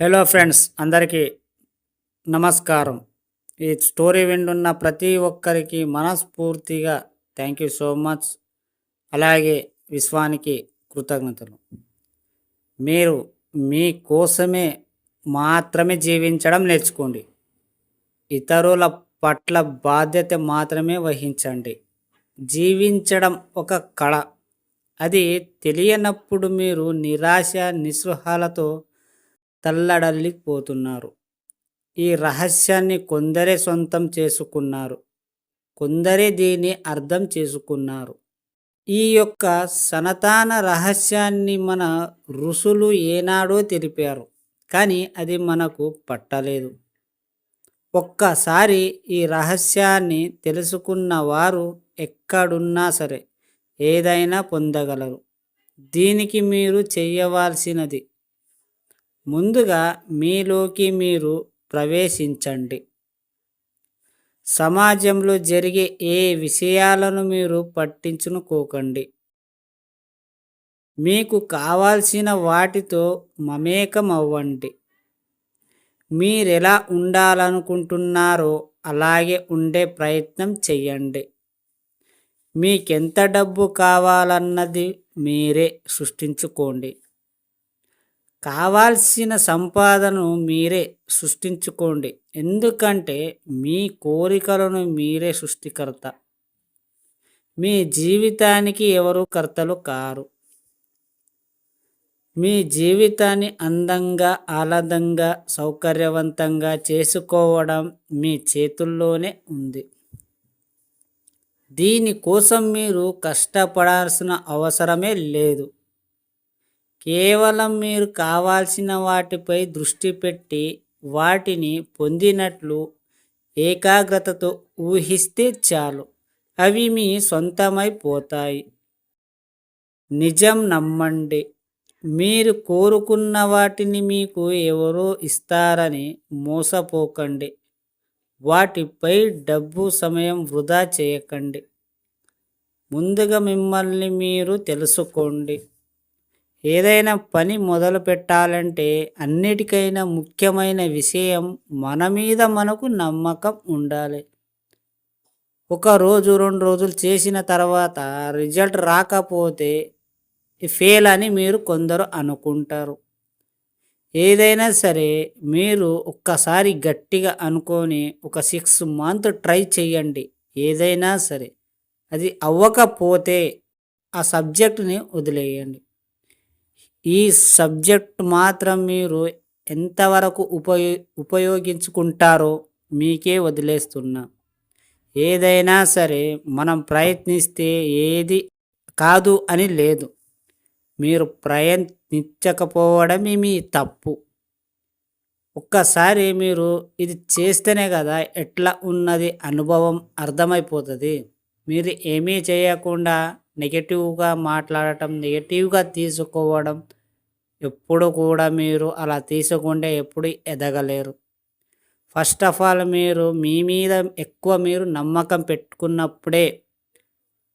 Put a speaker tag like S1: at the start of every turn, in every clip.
S1: Hello friends అందరికీ నమస్కారం. ఈ స్టోరీ వింటున్న ప్రతి ఒక్కరికి మనస్ఫూర్తిగా థ్యాంక్ యూ సో మచ్ అలాగే విశ్వానికి కృతజ్ఞతలు. మీరు మీ కోసమే మాత్రమే జీవించడం నేర్చుకోండి. ఇతరుల పట్ల బాధ్యత మాత్రమే వహించండి. జీవించడం ఒక కళ. అది తెలియనప్పుడు మీరు నిరాశ నిస్పృహాలతో తల్లడల్లిపోతున్నారు. ఈ రహస్యాన్ని కొందరే సొంతం చేసుకున్నారు. కొందరే దీన్ని అర్థం చేసుకున్నారు. ఈ యొక్క సనతాన రహస్యాన్ని మన ఋషులు ఏనాడో తెలిపారు. కానీ అది మనకు పట్టలేదు. ఒక్కసారి ఈ రహస్యాన్ని తెలుసుకున్న వారు ఎక్కడున్నా సరే ఏదైనా పొందగలరు. దీనికి మీరు చేయవలసినది ముందుగా మీలోకి మీరు ప్రవేశించండి. సమాజంలో జరిగే ఏ విషయాలను మీరు పట్టించుకోకండి. మీకు కావాల్సిన వాటితో మమేకం అవ్వండి మీరెలా ఉండాలనుకుంటున్నారో అలాగే ఉండే ప్రయత్నం చెయ్యండి. మీకెంత డబ్బు కావాలన్నది మీరే సృష్టించుకోండి. కావాల్సిన సంపాదనను మీరే సృష్టించుకోండి. ఎందుకంటే మీ కోరికలను మీరే సృష్టికర్త. మీ జీవితానికి ఎవరు కర్తలు కారు. మీ జీవితాన్ని అందంగా ఆహ్లాదంగా సౌకర్యవంతంగా చేసుకోవడం మీ చేతుల్లోనే ఉంది. దీనికోసం మీరు కష్టపడాల్సిన అవసరమే లేదు. కేవలం మీరు కావాల్సిన వాటిపై దృష్టి పెట్టి వాటిని పొందినట్లు ఏకాగ్రతతో ఊహిస్తే చాలు. అవి మీ సొంతమైపోతాయి నిజం నమ్మండి. మీరు కోరుకున్న వాటిని మీకు ఎవరో ఇస్తారని మోసపోకండి. వాటిపై డబ్బు సమయం వృధా చేయకండి. ముందుగా మిమ్మల్ని మీరు తెలుసుకోండి. ఏదైనా పని మొదలు పెట్టాలంటే అన్నిటికైనా ముఖ్యమైన విషయం మన మీద మనకు నమ్మకం ఉండాలి. ఒక రోజు రెండు రోజులు చేసిన తర్వాత రిజల్ట్ రాకపోతే ఫెయిల్ అని మీరు కొందరు అనుకుంటారు. ఏదైనా సరే మీరు ఒక్కసారి గట్టిగా అనుకొని ఒక సిక్స్ మంత్ ట్రై చేయండి. ఏదైనా సరే అది అవ్వకపోతే ఆ సబ్జెక్ట్ని వదిలేయండి. ఈ సబ్జెక్ట్ మాత్రం మీరు ఎంతవరకు ఉపయో ఉపయోగించుకుంటారో మీకే వదిలేస్తున్నా. ఏదైనా సరే మనం ప్రయత్నిస్తే ఏది కాదు అని లేదు. మీరు ప్రయత్నించకపోవడమే మీ తప్పు. ఒక్కసారి మీరు ఇది చేస్తేనే కదా ఎట్లా ఉన్నది అనుభవం అర్థమైపోతుంది. మీరు ఏమీ చేయకుండా నెగటివ్గా మాట్లాడటం నెగటివ్గా తీసుకోవడం ఎప్పుడు కూడా మీరు అలా తీసుకుంటే ఎప్పుడు ఎదగలేరు. ఫస్ట్ ఆఫ్ ఆల్ మీరు మీ మీద ఎక్కువ మీరు నమ్మకం పెట్టుకున్నప్పుడే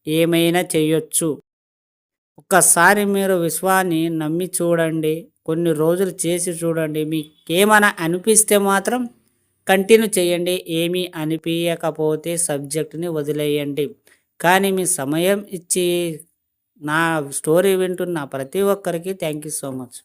S1: ఏమైనా చేయొచ్చు. ఒక్కసారి మీరు విశ్వాన్ని నమ్మి చూడండి కొన్ని రోజులు చేసి చూడండి మీకేమైనా అనిపిస్తే మాత్రం కంటిన్యూ చేయండి ఏమీ అనిపించకపోతే సబ్జెక్ట్ని వదిలేయండి. కానీ మీ సమయం ఇచ్చి నా స్టోరీ వింటున్న ప్రతి ఒక్కరికి థ్యాంక్ యూ సో మచ్.